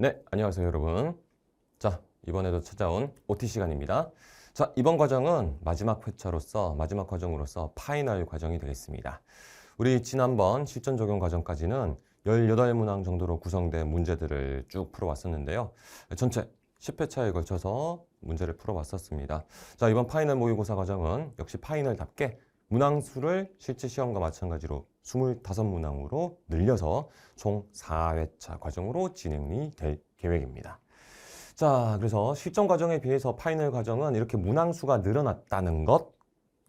네, 안녕하세요, 여러분. 자, 이번에도 찾아온 OT 시간입니다. 자, 이번 과정은 마지막 회차로서, 마지막 과정으로서 파이널 과정이 되겠습니다. 우리 지난번 실전 적용 과정까지는 18문항 정도로 구성된 문제들을 쭉 풀어왔었는데요. 전체 10회차에 걸쳐서 문제를 풀어왔었습니다. 자, 이번 파이널 모의고사 과정은 역시 파이널답게 문항수를 실제 시험과 마찬가지로 25문항으로 늘려서 총 4회차 과정으로 진행이 될 계획입니다. 자, 그래서 실전 과정에 비해서 파이널 과정은 이렇게 문항수가 늘어났다는 것.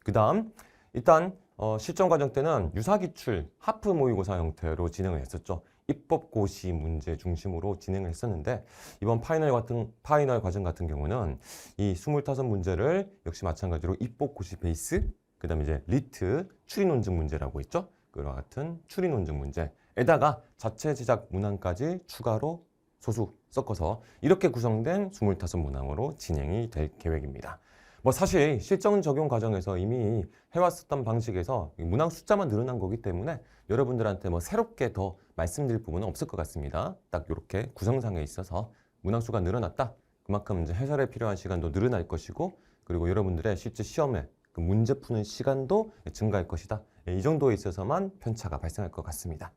그 다음, 일단, 어, 실전 과정 때는 유사기출 하프 모의고사 형태로 진행을 했었죠. 입법고시 문제 중심으로 진행을 했었는데, 이번 파이널 같은, 파이널 과정 같은 경우는 이 25문제를 역시 마찬가지로 입법고시 베이스, 그 다음에 이제 리트 추리 논증 문제라고 있죠. 그와 같은 추리 논증 문제에다가 자체 제작 문항까지 추가로 소수 섞어서 이렇게 구성된 25문항으로 진행이 될 계획입니다. 뭐 사실 실전 적용 과정에서 이미 해왔었던 방식에서 이 문항 숫자만 늘어난 거기 때문에 여러분들한테 뭐 새롭게 더 말씀드릴 부분은 없을 것 같습니다. 딱 이렇게 구성상에 있어서 문항 수가 늘어났다. 그만큼 이제 해설에 필요한 시간도 늘어날 것이고 그리고 여러분들의 실제 시험에 그 문제 푸는 시간도 증가할 것이다. 예, 이 정도에 있어서만 편차가 발생할 것 같습니다.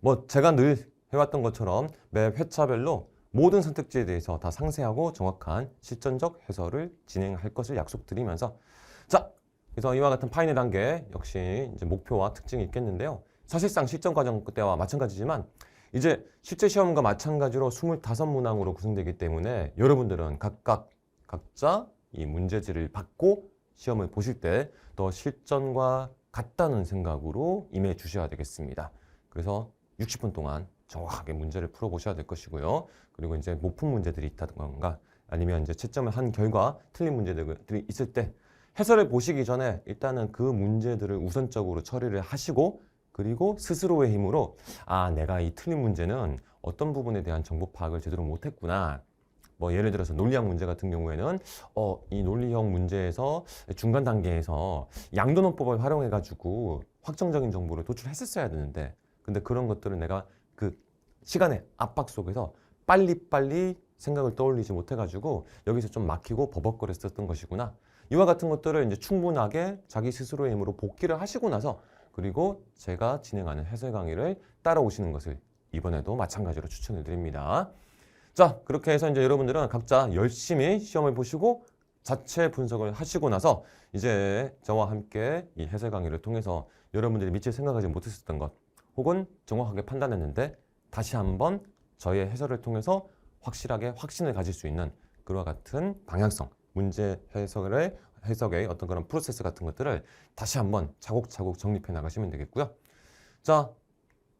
뭐 제가 늘 해왔던 것처럼 매 회차별로 모든 선택지에 대해서 다 상세하고 정확한 실전적 해설을 진행할 것을 약속드리면서 자 그래서 이와 같은 파이널 단계 역시 이제 목표와 특징이 있겠는데요. 사실상 실전 과정 때와 마찬가지지만 이제 실제 시험과 마찬가지로 25문항으로 구성되기 때문에 여러분들은 각각 각자 이 문제지를 받고 시험을 보실 때 더 실전과 같다는 생각으로 임해 주셔야 되겠습니다. 그래서 60분 동안 정확하게 문제를 풀어보셔야 될 것이고요. 그리고 이제 못 푼 문제들이 있다던가 아니면 이제 채점을 한 결과 틀린 문제들이 있을 때 해설을 보시기 전에 일단은 그 문제들을 우선적으로 처리를 하시고 그리고 스스로의 힘으로 아 내가 이 틀린 문제는 어떤 부분에 대한 정보 파악을 제대로 못했구나 뭐 예를 들어서 논리학 문제 같은 경우에는 어, 이 논리형 문제에서 중간 단계에서 양도논법을 활용해 가지고 확정적인 정보를 도출했었어야 되는데 근데 그런 것들은 내가 그 시간의 압박 속에서 빨리빨리 생각을 떠올리지 못해 가지고 여기서 좀 막히고 버벅거렸었던 것이구나. 이와 같은 것들을 이제 충분하게 자기 스스로의 힘으로 복기를 하시고 나서 그리고 제가 진행하는 해설 강의를 따라오시는 것을 이번에도 마찬가지로 추천을 드립니다. 자, 그렇게 해서 이제 여러분들은 각자 열심히 시험을 보시고 자체 분석을 하시고 나서 이제 저와 함께 이 해설 강의를 통해서 여러분들이 미처 생각하지 못했었던 것 혹은 정확하게 판단했는데 다시 한번 저의 해설을 통해서 확실하게 확신을 가질 수 있는 그와 같은 방향성, 문제 해석의 해석의 어떤 그런 프로세스 같은 것들을 다시 한번 차곡차곡 정립해 나가시면 되겠고요. 자,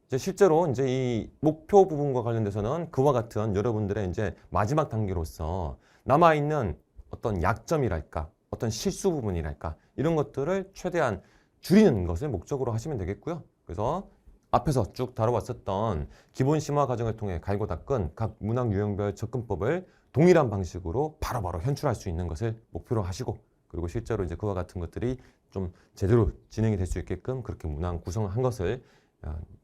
이제 실제로 이제 이 목표 부분과 관련돼서는 그와 같은 여러분들의 이제 마지막 단계로서 남아 있는 어떤 약점이랄까, 어떤 실수 부분이랄까 이런 것들을 최대한 줄이는 것을 목적으로 하시면 되겠고요. 그래서 앞에서 쭉 다뤄왔었던 기본 심화 과정을 통해 갈고 닦은 각 문학 유형별 접근법을 동일한 방식으로 바로 바로 현출할 수 있는 것을 목표로 하시고 그리고 실제로 이제 그와 같은 것들이 좀 제대로 진행이 될 수 있게끔 그렇게 문항 구성을 한 것을 어,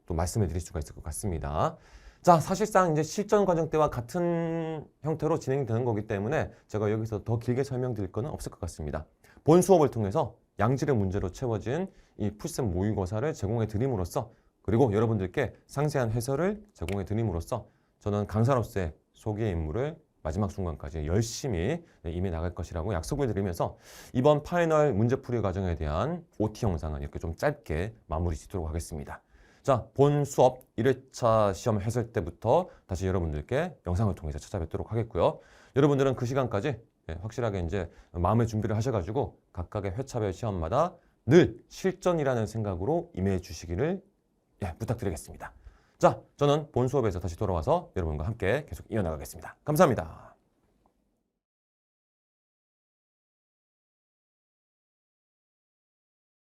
또 말씀해 드릴 수가 있을 것 같습니다. 자, 사실상 이제 실전 과정 때와 같은 형태로 진행이 되는 거기 때문에 제가 여기서 더 길게 설명드릴 거는 없을 것 같습니다. 본 수업을 통해서 양질의 문제로 채워진 이 풀셋 모의고사를 제공해 드림으로써 그리고 여러분들께 상세한 해설을 제공해 드림으로써 저는 강사로서의 소개 임무를 마지막 순간까지 열심히 임해 나갈 것이라고 약속을 드리면서 이번 파이널 문제풀이 과정에 대한 OT 영상은 이렇게 좀 짧게 마무리 짓도록 하겠습니다. 자, 본 수업 1회차 시험 해설 때부터 다시 여러분들께 영상을 통해서 찾아뵙도록 하겠고요. 여러분들은 그 시간까지 예, 확실하게 이제 마음의 준비를 하셔가지고 각각의 회차별 시험마다 늘 실전이라는 생각으로 임해 주시기를 예, 부탁드리겠습니다. 자, 저는 본 수업에서 다시 돌아와서 여러분과 함께 계속 이어나가겠습니다. 감사합니다.